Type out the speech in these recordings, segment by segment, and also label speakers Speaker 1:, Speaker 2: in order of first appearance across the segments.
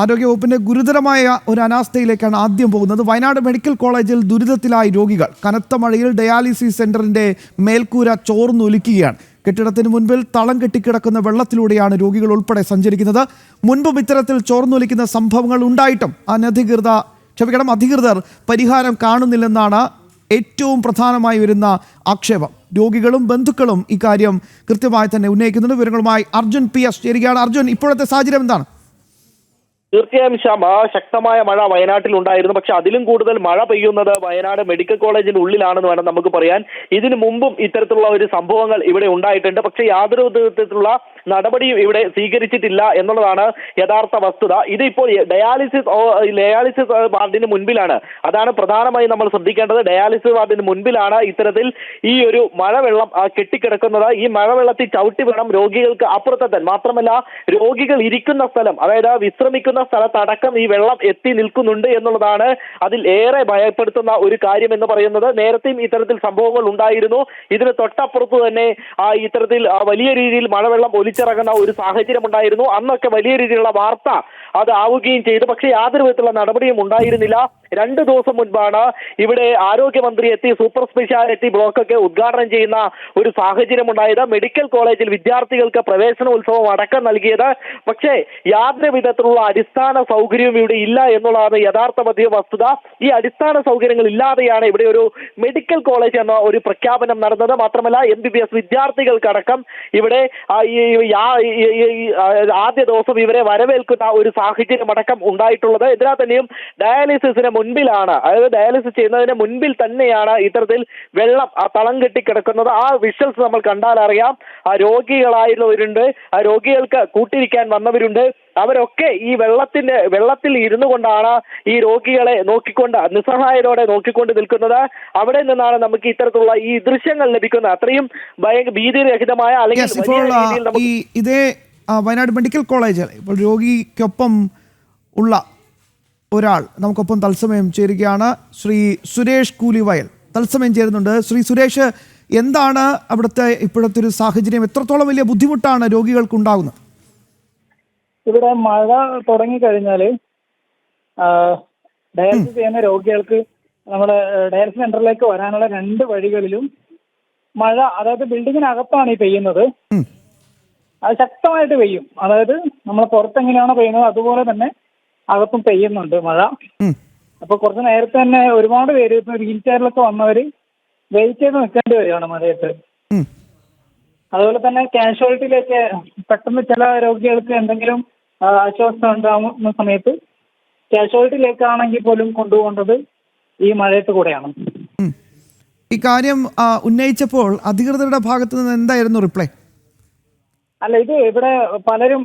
Speaker 1: ആരോഗ്യവകുപ്പിന്റെ ഗുരുതരമായ ഒരു അനാസ്ഥയിലേക്കാണ് ആദ്യം പോകുന്നത്. വയനാട് മെഡിക്കൽ കോളേജിൽ ദുരിതത്തിലായി രോഗികൾ. കനത്ത മഴയിൽ ഡയാലിസിസ് സെന്ററിന്റെ മേൽക്കൂര ചോർന്നൊലിക്കുകയാണ്. കെട്ടിടത്തിന് മുൻപിൽ തളം കെട്ടിക്കിടക്കുന്ന വെള്ളത്തിലൂടെയാണ് രോഗികൾ ഉൾപ്പെടെ സഞ്ചരിക്കുന്നത്. മുൻപും ഇത്തരത്തിൽ ചോർന്നൊലിക്കുന്ന സംഭവങ്ങൾ ഉണ്ടായിട്ടും അനധികൃത ക്ഷമിക്കണം അധികൃതർ പരിഹാരം കാണുന്നില്ലെന്നാണ് ഏറ്റവും പ്രധാനമായി വരുന്ന ആക്ഷേപം. രോഗികളും ബന്ധുക്കളും ഇക്കാര്യം കൃത്യമായി തന്നെ ഉന്നയിക്കുന്നുണ്ട്. വിവരങ്ങളുമായി അർജുൻ പി എസ് ചേരുകയാണ്. അർജുൻ ഇപ്പോഴത്തെ സാഹചര്യം എന്താണ്?
Speaker 2: തീർച്ചയായും ശ്യാം ആ ശക്തമായ മഴ വയനാട്ടിൽ ഉണ്ടായിരുന്നു പക്ഷെ അതിലും കൂടുതൽ മഴ പെയ്യുന്നത് വയനാട് മെഡിക്കൽ കോളേജിന് ഉള്ളിലാണെന്ന് വേണം നമുക്ക് പറയാൻ. ഇതിനു മുമ്പും ഇത്തരത്തിലുള്ള ഒരു സംഭവങ്ങൾ ഇവിടെ ഉണ്ടായിട്ടുണ്ട്. പക്ഷെ യാതൊരു വിധത്തിലുള്ള നടപടിയും ഇവിടെ സ്വീകരിച്ചിട്ടില്ല എന്നുള്ളതാണ് യഥാർത്ഥ വസ്തുത. ഇതിപ്പോൾ ഡയാലിസിസ് ഡയാലിസിസ് വാർഡിന് മുൻപിലാണ്. അതാണ് പ്രധാനമായും നമ്മൾ ശ്രദ്ധിക്കേണ്ടത്. ഡയാലിസിസ് വാർഡിന് മുൻപിലാണ് ഇത്തരത്തിൽ ഈ ഒരു മഴവെള്ളം കെട്ടിക്കിടക്കുന്നത്. ഈ മഴവെള്ളത്തിൽ ചവിട്ടി വേണം രോഗികൾക്ക് അപ്പുറത്തെത്താൻ. മാത്രമല്ല രോഗികൾ ഇരിക്കുന്ന സ്ഥലം അതായത് വിശ്രമിക്കുന്ന സ്ഥലത്തടക്കം ഈ വെള്ളം എത്തി നിൽക്കുന്നുണ്ട് എന്നുള്ളതാണ് അതിൽ ഏറെ ഭയപ്പെടുത്തുന്ന ഒരു കാര്യം എന്ന് പറയുന്നത്. നേരത്തെയും ഇത്തരത്തിൽ സംഭവങ്ങൾ ഉണ്ടായിരുന്നു. ഇതിന് തൊട്ടപ്പുറത്ത് തന്നെ ഇത്തരത്തിൽ വലിയ രീതിയിൽ മഴവെള്ളം ഒലിച്ചിറങ്ങുന്ന ഒരു സാഹചര്യം ഉണ്ടായിരുന്നു. അന്നൊക്കെ വലിയ രീതിയിലുള്ള വാർത്ത അത് ആവുകയും ചെയ്തു. പക്ഷേ യാതൊരു വിധത്തിലുള്ള നടപടിയും ഉണ്ടായിരുന്നില്ല. രണ്ട് ദിവസം മുൻപാണ് ഇവിടെ ആരോഗ്യമന്ത്രി എത്തി സൂപ്പർ സ്പെഷ്യാലിറ്റി ബ്ലോക്ക് ഒക്കെ ഉദ്ഘാടനം ചെയ്യുന്ന ഒരു സാഹചര്യം ഉണ്ടായത്. മെഡിക്കൽ കോളേജിൽ വിദ്യാർത്ഥികൾക്ക് പ്രവേശന ഉത്സവം അടക്കം നൽകിയത്. പക്ഷേ യാതൊരു വിധത്തിലുള്ള അടിസ്ഥാന സൗകര്യവും ഇവിടെ ഇല്ല എന്നുള്ളതാണ് യഥാർത്ഥ മധ്യ വസ്തുത. ഈ അടിസ്ഥാന സൗകര്യങ്ങൾ ഇല്ലാതെയാണ് ഇവിടെ ഒരു മെഡിക്കൽ കോളേജ് എന്ന ഒരു പ്രഖ്യാപനം നടന്നത്. മാത്രമല്ല എം ബി ബി എസ് വിദ്യാർത്ഥികൾക്കടക്കം ഇവിടെ ആദ്യ ദിവസം ഇവരെ വരവേൽക്കുന്ന ഒരു സാഹചര്യം അടക്കം ഉണ്ടായിട്ടുള്ളത്. എന്തിനാ തന്നെയും ഡയാലിസിസിന് മുൻപിലാണ്. അതായത് ഡയാലിസിസ് ചെയ്യുന്നതിന് മുൻപിൽ തന്നെയാണ് ഇത്തരത്തിൽ വെള്ളം ആ തളം കെട്ടി കിടക്കുന്നത് ആ വിഷ്വൽസ് നമ്മൾ കണ്ടാൽ അറിയാം. ആ രോഗികളായിരുന്നവരുണ്ട്. ആ രോഗികൾക്ക് കൂട്ടിരിക്കാൻ വന്നവരുണ്ട്. അവരൊക്കെ ഈ വെള്ളത്തിന്റെ വെള്ളത്തിൽ ഇരുന്നു കൊണ്ടാണ് ഈ രോഗികളെ നോക്കിക്കൊണ്ട് നിസ്സഹായരോടെ നോക്കിക്കൊണ്ട് നിൽക്കുന്നത്. അവിടെ നിന്നാണ് നമുക്ക് ഇത്തരത്തിലുള്ള ഈ ദൃശ്യങ്ങൾ ലഭിക്കുന്നത്. അത്രയും ഭയങ്കര ഭീതിരഹിതമായ അല്ലെങ്കിൽ
Speaker 1: ഇതേ വയനാട് മെഡിക്കൽ കോളേജ് ഇപ്പോൾ രോഗിക്കൊപ്പം ഉള്ള ഒരാൾ നമുക്കൊപ്പം തത്സമയം ചേരുകയാണ് ശ്രീ സുരേഷ് കൂലിവയൽ. തത്സമയം ചേരുന്നുണ്ട്. ശ്രീ സുരേഷ് എന്താണ് അവിടുത്തെ ഇപ്പോഴത്തെ ഒരു സാഹചര്യം? എത്രത്തോളം വലിയ ബുദ്ധിമുട്ടാണ് രോഗികൾക്ക് ഉണ്ടാകുന്നത്
Speaker 3: ഇവിടെ മഴ തുടങ്ങിക്കഴിഞ്ഞാൽ ഡയാലിസിസ് ചെയ്യുന്ന രോഗികൾക്ക് നമ്മുടെ ഡയാലിസിസ് സെന്ററിലേക്ക് വരാനുള്ള രണ്ട് വഴികളിലും മഴ അതായത് ബിൽഡിങ്ങിനകത്താണ് ഈ പെയ്യുന്നത്. അത് ശക്തമായിട്ട് പെയ്യും. അതായത് നമ്മൾ പുറത്തെങ്ങനെയാണോ പെയ്യുന്നത് അതുപോലെ തന്നെ അകത്തും പെയ്യുന്നുണ്ട് മഴ. അപ്പൊ കുറച്ച് നേരത്തെ തന്നെ ഒരുപാട് പേര് ഇപ്പൊ വീൽ ചെയറിലൊക്കെ വന്നവര് വെയിറ്റ് ചെയ്ത് നിൽക്കേണ്ടി വരികയാണ് മഴയത്ത്. അതുപോലെ തന്നെ കാഷ്വാലിറ്റിയിലേക്ക് പെട്ടെന്ന് ചില രോഗികൾക്ക് എന്തെങ്കിലും ആശ്വാസം ഉണ്ടാകുന്ന സമയത്ത് കാഷ്വാലിറ്റിയിലേക്കാണെങ്കിൽ പോലും കൊണ്ടുപോകേണ്ടത് ഈ മഴയത്ത് കൂടെയാണ്.
Speaker 1: കാര്യം ഉന്നയിച്ചപ്പോൾ അധികൃതരുടെ ഭാഗത്തു നിന്ന് എന്തായിരുന്നു റിപ്ലൈ
Speaker 3: അല്ല ഇത് ഇവിടെ പലരും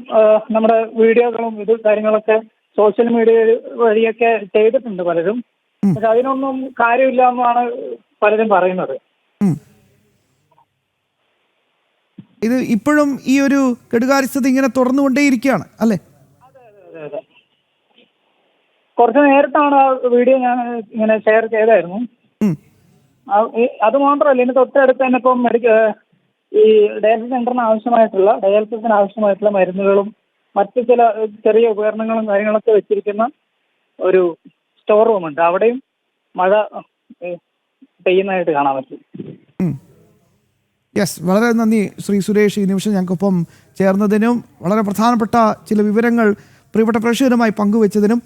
Speaker 3: നമ്മുടെ വീഡിയോകളും ഇത് കാര്യങ്ങളൊക്കെ സോഷ്യൽ മീഡിയ വഴിയൊക്കെ ചെയ്തിട്ടുണ്ട് പലരും. പക്ഷെ അതിനൊന്നും കാര്യമില്ല എന്നാണ് പലരും പറയുന്നത്.
Speaker 1: ഇത് ഇപ്പോഴും ഈ ഒരു കെടുകാര്യസ്ഥത ഇങ്ങനെ തുറന്നുകൊണ്ടേയിരിക്കുകയാണ് അല്ലേ.
Speaker 3: കുറച്ച് നേരത്താണ് ആ വീഡിയോ ഞാൻ ഇങ്ങനെ ഷെയർ ചെയ്തായിരുന്നു. അത് മാത്രമല്ല ഇതിന് തൊട്ടടുത്ത് തന്നെ ഇപ്പം മെഡിക്കൽ ഈ ഡയാലിസിസ് സെന്ററിന് ആവശ്യമായിട്ടുള്ള ഡയാലിസിസിന് ആവശ്യമായിട്ടുള്ള മരുന്നുകളും മറ്റു ചില ചെറിയ ഉപകരണങ്ങളും കാര്യങ്ങളൊക്കെ വെച്ചിരിക്കുന്ന ഒരു സ്റ്റോർ റൂം ഉണ്ട്. അവിടെയും മഴ പെയ്യുന്നതായിട്ട് കാണാൻ പറ്റും.
Speaker 1: യെസ് വളരെ നന്ദി ശ്രീ സുരേഷ് ഈ നിമിഷം ഞങ്ങൾക്കൊപ്പം ചേർന്നതിനും വളരെ പ്രധാനപ്പെട്ട ചില വിവരങ്ങൾ പ്രിയപ്പെട്ട പ്രേക്ഷകരുമായി പങ്കുവെച്ചതിനും.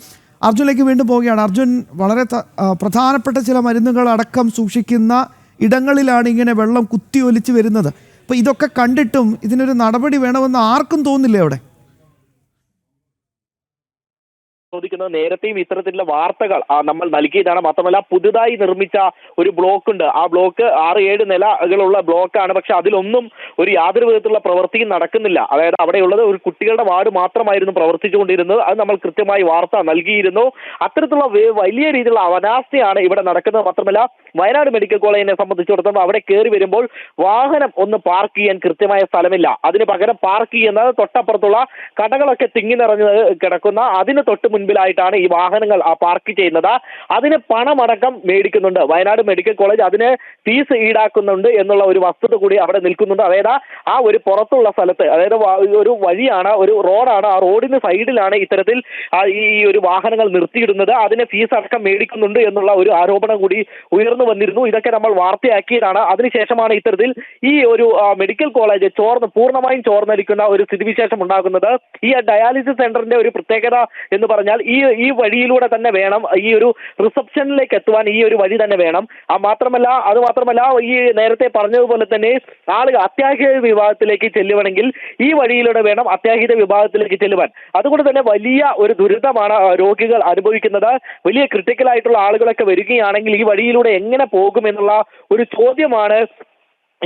Speaker 1: അർജുനിലേക്ക് വീണ്ടും പോവുകയാണ്. അർജുൻ വളരെ പ്രധാനപ്പെട്ട ചില മരുന്നുകൾ അടക്കം സൂക്ഷിക്കുന്ന ഇടങ്ങളിലാണ് ഇങ്ങനെ വെള്ളം കുത്തി ഒലിച്ച് വരുന്നത്. അപ്പോൾ ഇതൊക്കെ കണ്ടിട്ടും ഇതിനൊരു നടപടി വേണമെന്ന് ആർക്കും തോന്നില്ലേ അവിടെ?
Speaker 2: ചോദിക്കുന്നത് നേരത്തെയും ഇത്തരത്തിലുള്ള വാർത്തകൾ നമ്മൾ നൽകിയതാണ്. മാത്രമല്ല പുതുതായി നിർമ്മിച്ച ഒരു ബ്ലോക്ക് ഉണ്ട്. ആ ബ്ലോക്ക് ആറ് ഏഴ് നിലകളുള്ള ബ്ലോക്കാണ്. പക്ഷെ അതിലൊന്നും ഒരു യാതൊരു വിധത്തിലുള്ള പ്രവൃത്തിയും നടക്കുന്നില്ല. അതായത് അവിടെയുള്ളത് ഒരു കുട്ടികളുടെ വാർഡ് മാത്രമായിരുന്നു പ്രവർത്തിച്ചുകൊണ്ടിരുന്നത്. അത് നമ്മൾ കൃത്യമായി വാർത്ത നൽകിയിരുന്നു. അത്തരത്തിലുള്ള വലിയ രീതിയിലുള്ള അവനാസ്ഥയാണ് ഇവിടെ നടക്കുന്നത്. മാത്രമല്ല വയനാട് മെഡിക്കൽ കോളേജിനെ സംബന്ധിച്ചിടത്തോളം അവിടെ കയറി വരുമ്പോൾ വാഹനം ഒന്ന് പാർക്ക് ചെയ്യാൻ കൃത്യമായ സ്ഥലമില്ല. അതിന് പകരം പാർക്ക് ചെയ്യുന്നത് തൊട്ടപ്പുറത്തുള്ള കടകളൊക്കെ തിങ്ങി നിറഞ്ഞ് കിടക്കുന്ന അതിന് തൊട്ട് മുൻപിലായിട്ടാണ് ഈ വാഹനങ്ങൾ പാർക്ക് ചെയ്യുന്നത്. അതിന് പണമടക്കം മേടിക്കുന്നുണ്ട്. വയനാട് മെഡിക്കൽ കോളേജ് അതിന് ഫീസ് ഈടാക്കുന്നുണ്ട് എന്നുള്ള ഒരു വസ്തുത കൂടി അവിടെ നിൽക്കുന്നുണ്ട്. അതായത് ആ ഒരു പുറത്തുള്ള സ്ഥലത്ത് അതായത് ഒരു വഴിയാണ് ഒരു റോഡാണ് ആ റോഡിന് സൈഡിലാണ് ഇത്തരത്തിൽ ഈ ഒരു വാഹനങ്ങൾ നിർത്തിയിടുന്നത്. അതിന് ഫീസ് അടക്കം മേടിക്കുന്നുണ്ട് എന്നുള്ള ഒരു ആരോപണം കൂടി ഉയർന്നു വന്നിരുന്നു. ഇതൊക്കെ നമ്മൾ വാർത്തയാക്കിയതാണ്. അതിനുശേഷമാണ് ഇത്തരത്തിൽ ഈ ഒരു മെഡിക്കൽ കോളേജ് ചോർന്ന് പൂർണമായും ചോർന്നടിക്കുന്ന ഒരു സ്ഥിതിവിശേഷം ഉണ്ടാകുന്നത്. ഈ ഡയാലിസിസ് സെന്ററിന്റെ ഒരു പ്രത്യേകത എന്ന് പറഞ്ഞാൽ ഈ ഈ വഴിയിലൂടെ തന്നെ വേണം ഈ ഒരു റിസപ്ഷനിലേക്ക് എത്തുവാൻ ഈ ഒരു വഴി തന്നെ വേണം. ആ മാത്രമല്ല അത് മാത്രമല്ല ഈ നേരത്തെ പറഞ്ഞതുപോലെ തന്നെ ആളുകൾ അത്യാഹിത വിഭാഗത്തിലേക്ക് ചെല്ലുവാണെങ്കിൽ ഈ വഴിയിലൂടെ വേണം അത്യാഹിത വിഭാഗത്തിലേക്ക് ചെല്ലുവാൻ. അതുകൊണ്ട് തന്നെ വലിയ ഒരു ദുരിതമാണ് രോഗികൾ അനുഭവിക്കുന്നത്. വലിയ ക്രിട്ടിക്കൽ ആയിട്ടുള്ള ആളുകളൊക്കെ വരികയാണെങ്കിൽ ഈ വഴിയിലൂടെ എങ്ങനെ പോകുമെന്നുള്ള ഒരു ചോദ്യമാണ്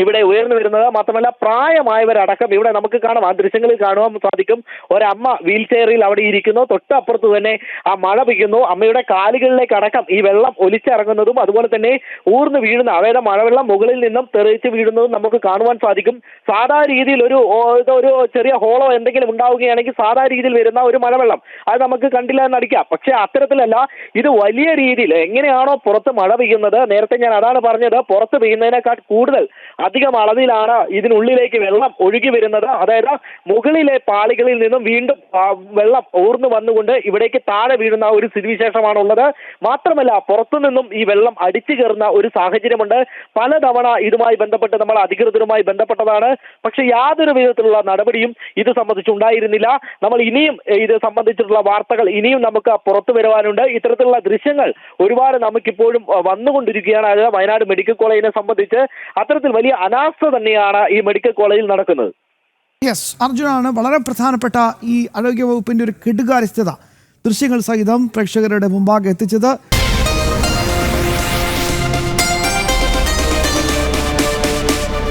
Speaker 2: ഇവിടെ ഉയർന്നു വരുന്നത് മാത്രമല്ല പ്രായമായവരടക്കം ഇവിടെ നമുക്ക് കാണാം ആ ദൃശ്യങ്ങളിൽ കാണുവാൻ സാധിക്കും. ഒരമ്മ വീൽ ചെയറിൽ അവിടെ ഇരിക്കുന്നു. തൊട്ടപ്പുറത്ത് തന്നെ ആ മഴ പെയ്യുന്നു. അമ്മയുടെ കാലുകളിലേക്ക് അടക്കം ഈ വെള്ളം ഒലിച്ചിറങ്ങുന്നതും അതുപോലെ തന്നെ ഊർന്നു വീഴുന്ന അതായത് മഴവെള്ളം മുകളിൽ നിന്നും തെറിച്ച് വീഴുന്നതും നമുക്ക് കാണുവാൻ സാധിക്കും. സാധാ രീതിയിൽ ഒരു ഒരു ചെറിയ ഹോളോ എന്തെങ്കിലും ഉണ്ടാവുകയാണെങ്കിൽ സാധാ രീതിയിൽ വരുന്ന ഒരു മഴവെള്ളം. അത് നമുക്ക് കണ്ടില്ല എന്നടിക്കാം പക്ഷെ അത്തരത്തിലല്ല ഇത് വലിയ രീതിയിൽ എങ്ങനെയാണോ പുറത്ത് മഴ പെയ്യുന്നത്? നേരത്തെ ഞാൻ അതാണ് പറഞ്ഞത് പുറത്ത് പെയ്യുന്നതിനേക്കാൾ കൂടുതൽ അധികം അളവിലാണ് ഇതിനുള്ളിലേക്ക് വെള്ളം ഒഴുകി വരുന്നത്. അതായത് മുകളിലെ പാളികളിൽ നിന്നും വീണ്ടും വെള്ളം ഊർന്നു വന്നുകൊണ്ട് ഇവിടേക്ക് താഴെ വീഴുന്ന ഒരു സ്ഥിതിവിശേഷമാണ് ഉള്ളത് മാത്രമല്ല പുറത്തു നിന്നും ഈ വെള്ളം അടിച്ചു കയറുന്ന ഒരു സാഹചര്യമുണ്ട്. പലതവണ ഇതുമായി ബന്ധപ്പെട്ട് നമ്മൾ അധികൃതരുമായി ബന്ധപ്പെട്ടതാണ്. പക്ഷെ യാതൊരു വിധത്തിലുള്ള നടപടിയും ഇത് സംബന്ധിച്ചുണ്ടായിരുന്നില്ല നമ്മൾ ഇനിയും ഇത് സംബന്ധിച്ചിട്ടുള്ള വാർത്തകൾ ഇനിയും നമുക്ക് പുറത്തു വരുവാനുണ്ട്. ഇത്തരത്തിലുള്ള ദൃശ്യങ്ങൾ ഒരുപാട് നമുക്കിപ്പോഴും വന്നുകൊണ്ടിരിക്കുകയാണ്. അതായത് വയനാട് മെഡിക്കൽ കോളേജിനെ സംബന്ധിച്ച് അത്തരത്തിൽ അനാസ്ഥ തന്നെയാണ് ഈ മെഡിക്കൽ കോളേജിൽ നടക്കുന്നത്.
Speaker 1: യെസ് അർജുനാണ് വളരെ പ്രധാനപ്പെട്ട ഈ ആരോഗ്യ വകുപ്പിന്റെ ഒരു കെടുകാര്യസ്ഥത. ദൃശ്യങ്ങൾ സഹിതം പ്രേക്ഷകരുടെ മുമ്പാകെ എത്തിച്ചത്